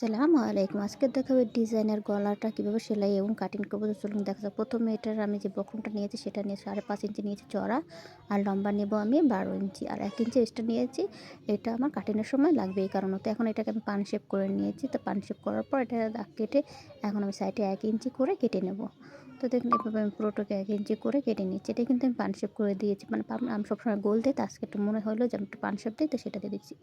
সালামু আলাইকুম। আজকে দেখাবে ডিজাইনের গলাটা কীভাবে সেলাই এবং কাটিং করব। তো চলুন দেখা যাক। প্রথমে এটার আমি যে বক্রমটা নিয়েছি, সেটা নিয়ে সাড়ে পাঁচ ইঞ্চি নিয়েছি চড়া আর লম্বা নেব আমি বারো ইঞ্চি। আর এক ইঞ্চি এক্সট্রা নিয়েছি। এটা আমার কাটিংয়ের সময় লাগবে এই কারণে তো এখন এটাকে আমি পান শেপ করে নিয়েছি। তো পান শেপ করার পর এটা দাগ কেটে এখন আমি সাইডে এক ইঞ্চি করে কেটে নেব। তো দেখুন, এভাবে আমি পুরোটাকে এক ইঞ্চি করে কেটে নিচ্ছি। এটা কিন্তু আমি পান শেপ করে দিয়েছি। মানে আমি সবসময় গোল দিই তো আজকে একটু মনে হলো যে আমি একটু পান শেপ দিই, তো সেটা দিয়ে দিচ্ছি।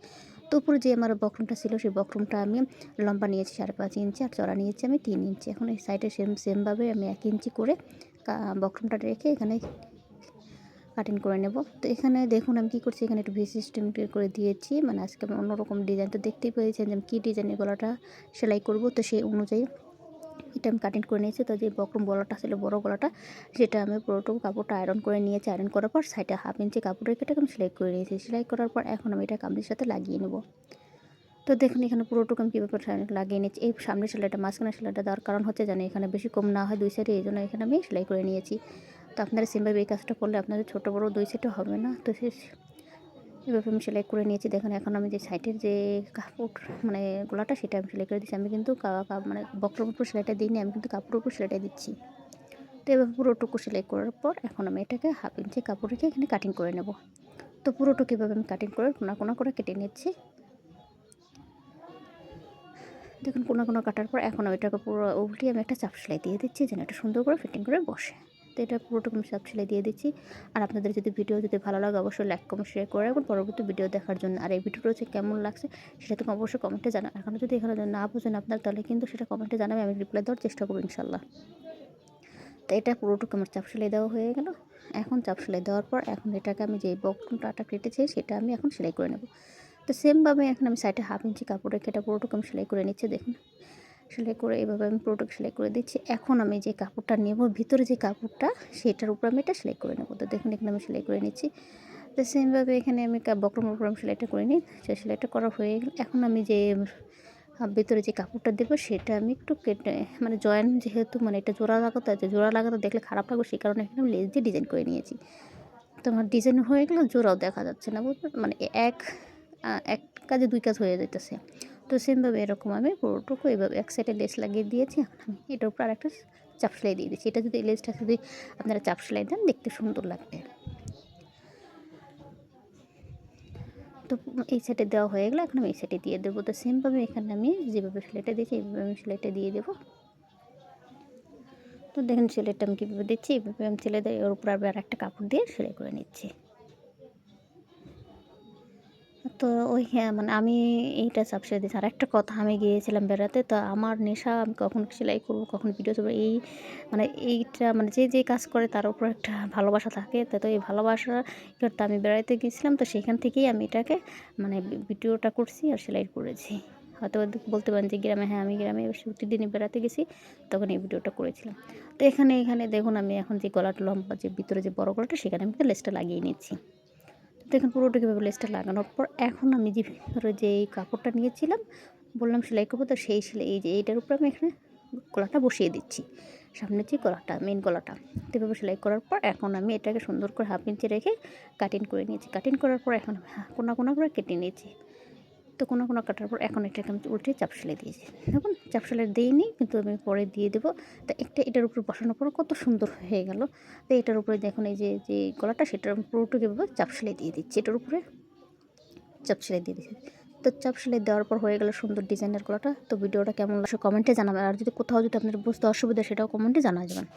তো উপরে যে আমার বক্রমটা ছিল, সেই বক্রমটা আমি লম্বা নিয়েছি, সাড়ে পাঁচ ইঞ্চি, আর চড়া নিয়েছি আমি তিন ইঞ্চি। এখন এই সাইডে সেম, সেমভাবে আমি এক ইঞ্চি করে বক্রমটা রেখে এখানে কাটিং করে নেব। তো এখানে দেখুন, আমি কী করছি, এখানে একটু ভি সিস্টেম করে দিয়েছি। মানে আজকে আমি অন্যরকম ডিজাইন তো দেখতেই পেয়েছেন যে আমি কী ডিজাইনের গলাটা সেলাই করব। তো সেই অনুযায়ী এটা আমি কাটিং করে নিয়েছি। তো যে বক্রম গলাটা ছিল, বড় গলাটা, সেটা আমি পুরোটুকু কাপড়টা আয়রন করে নিয়েছি। আয়রন করার পর সাইডে হাফ ইঞ্চি কাপড় রেখে আমি সেলাই করে নিয়েছি। সেলাই করার পর এখন আমি এটা কামিজের সাথে লাগিয়ে নেব। তো দেখুন এখানে পুরোটুকু আমি কীভাবে লাগিয়ে নিচ্ছি এই সামনের সেলাইটা মাঝখানে সেলাইটা দেওয়ার কারণ হচ্ছে জানি এখানে বেশি কম না হয় দুই সাইডে এই জন্য এখানে আমি সেলাই করে নিয়েছি। তো আপনারা সিমভাবে এই কাজটা করলে আপনাদের ছোটো বড়ো দুই সাইডে হবে না। তো সে এভাবে আমি সেলাই করে নিয়েছি। দেখুন, এখন আমি যে সাইডের যে কাপড় মানে গোলাটা সেটা আমি সেলাই করে দিচ্ছি আমি কিন্তু মানে বক্রের উপর সেলাইটা দিইনি, আমি কিন্তু কাপড়ের উপর সেলাইটা দিচ্ছি। তো এবার পুরোটুকু সেলাই করার পর এখন আমি এটাকে হাফ ইঞ্চি কাপড় রেখে এখানে কাটিং করে নেব। তো পুরোটুকু এভাবে আমি কাটিং করে কোনা কোনা করে কেটে নিচ্ছি। দেখুন, কোনা কোনা কাটার পর এখন এটাকে পুরো উল্টিয়ে আমি একটা চাপ সেলাই দিয়ে দিচ্ছি, যেন এটা সুন্দর করে ফিটিং করে বসে। তো এটা আমি চাপ সেলাই দিয়ে দিচ্ছি। আর আপনাদের যদি ভিডিও যদি ভালো লাগে, অবশ্যই লাইক কমেন্ট শেয়ার করে রাখুন পরবর্তী ভিডিও দেখার জন্য আর এই ভিডিওটা হচ্ছে কেমন লাগছে, সেটা তুমি অবশ্যই কমেন্টে জানান এখন যদি এখানে না বোঝেন আপনার, তাহলে কিন্তু সেটা কমেন্টে জানাবে, আমি রিপ্লাই দেওয়ার চেষ্টা করব ইনশাল্লাহ তো এটা পুরোটুকু আমার চাপ সেলাই দেওয়া হয়ে গেল। এখন চাপ সেলাই দেওয়ার পর এখন এটাকে আমি যে বক্রমটা কেটেছি, সেটা আমি এখন সেলাই করে নেব। তো সেমভাবে এখন আমি সাইডে হাফ ইঞ্চি কাপড় রেখে এটা পুরোটুকু আমি সেলাই করে নিচ্ছি, দেখুন। সেলাই করে এভাবে আমি পুরোটুকু সেলাই করে দিচ্ছি। এখন আমি যে কাপড়টা নেব, ভিতরে যে কাপড়টা, সেটার উপর আমি এটা সেলাই করে নেব। তো দেখুন, এখানে আমি সেলাই করে নিচ্ছি। তো সেমভাবে এখানে আমি বক্রমের উপর আমি সেলাইটা করে নিই। সে সেলাইটা করা হয়ে গেল। এখন আমি যে ভিতরে যে কাপড়টা দেবো, সেটা আমি একটু কেটে মানে জয়েন যেহেতু মানে এটা জোড়া লাগাতে আছে, জোড়া লাগাতে দেখলে খারাপ লাগবে, সেই কারণে এখানে আমি লেস দিয়ে ডিজাইন করে নিয়েছি। তো আমার ডিজাইন হয়ে গেলে, জোড়াও দেখা যাচ্ছে না বুঝতে মানে এক এক কাজে দুই কাজ হয়ে যাইতেছে। তো সেমভাবে এরকম আমি পুরোটুকু এইভাবে এক সাইডে লেস লাগিয়ে দিয়েছি। এখন আমি এটার উপর আরেকটা চাপ সেলাই দিয়ে দিচ্ছি। এটা যদি লেসটা যদি আপনারা চাপ সেলাই দেন, দেখতে সুন্দর লাগবে। তো এই সাইডে দেওয়া হয়ে গেলে। এখন আমি এই সাইডে দিয়ে দেবো। তো সেমভাবে এখানে আমি যেভাবে সেলাইটা দিয়েছি, এইভাবে আমি সেলাইটা দিয়ে দেবো। তো দেখেন সেলাইটা আমি কীভাবে দিচ্ছি? এইভাবে আমি সেলাই দিয়ে ওর উপর আবার একটা কাপড় দিয়ে সেলাই করে নিচ্ছি। তো ওই হ্যাঁ মানে আমি এইটা সাবসিডি দিয়েছি। আর একটা কথা, আমি গিয়েছিলাম বেড়াতে, তো আমার নেশা আমি কখন সেলাই করব, কখন ভিডিও করব এই মানে এইটা মানে যে যে কাজ করে তার উপর একটা ভালোবাসা থাকে। তো তো এই ভালোবাসা তো আমি বেড়াতে গিয়েছিলাম, তো সেখান থেকেই আমি এটাকে মানে ভিডিওটা করছি আর সেলাই করেছি। হয়তো বলতে পারেন যে গ্রামে হ্যাঁ আমি গ্রামে দিনে বেড়াতে গেছি, তখন এই ভিডিওটা করেছিলাম। তো এখানে এখানে দেখুন, আমি এখন যে গলাটা লম্বা, যে ভিতরে যে বড় গলাটা, সেখানে আমি লেসটা লাগিয়ে নিচ্ছি। দেখুন পুরোটা কীভাবে লেসটা লাগানোর পর এখন আমি যে ধরো যে এই কাপড়টা নিয়েছিলাম, বললাম সেলাই করব, তো সেই সেলাই, এই যে এইটার উপরে আমি এখানে গলাটা বসিয়ে দিচ্ছি। সামনে যে গলাটা মেন গলাটা এভাবে সেলাই করার পর এখন আমি এটাকে সুন্দর করে হাফ ইঞ্চি রেখে কাটিং করে নিয়েছি। কাটিং করার পর এখন কোনা কোনা করে কেটে নিয়েছি। তো কোনো কোনো কাটার পর এখন এটাকে আমি উল্টে চাপ সেলাই দিয়েছি দেখুন চাপ সেলাই দিইনি, কিন্তু আমি পরে দিয়ে দেবো। তো একটা এটার উপর বসানোর পর কত সুন্দর হয়ে গেল। তো এটার উপরে দেখুন, এই যে যে গলাটা, সেটার পুরোটুকু এভাবে চাপ সেলাই দিয়ে দিচ্ছি। এটার উপরে চাপ সেলাই দিয়ে দিচ্ছি। তো চাপ সেলাই দেওয়ার পর হয়ে গেল সুন্দর ডিজাইনের গলাটা। তো ভিডিওটা কেমন লাগছে কমেন্টে জানাবেন। আর যদি কোথাও যদি আপনার বুঝতে অসুবিধা সেটাও কমেন্টে জানা যাবেন।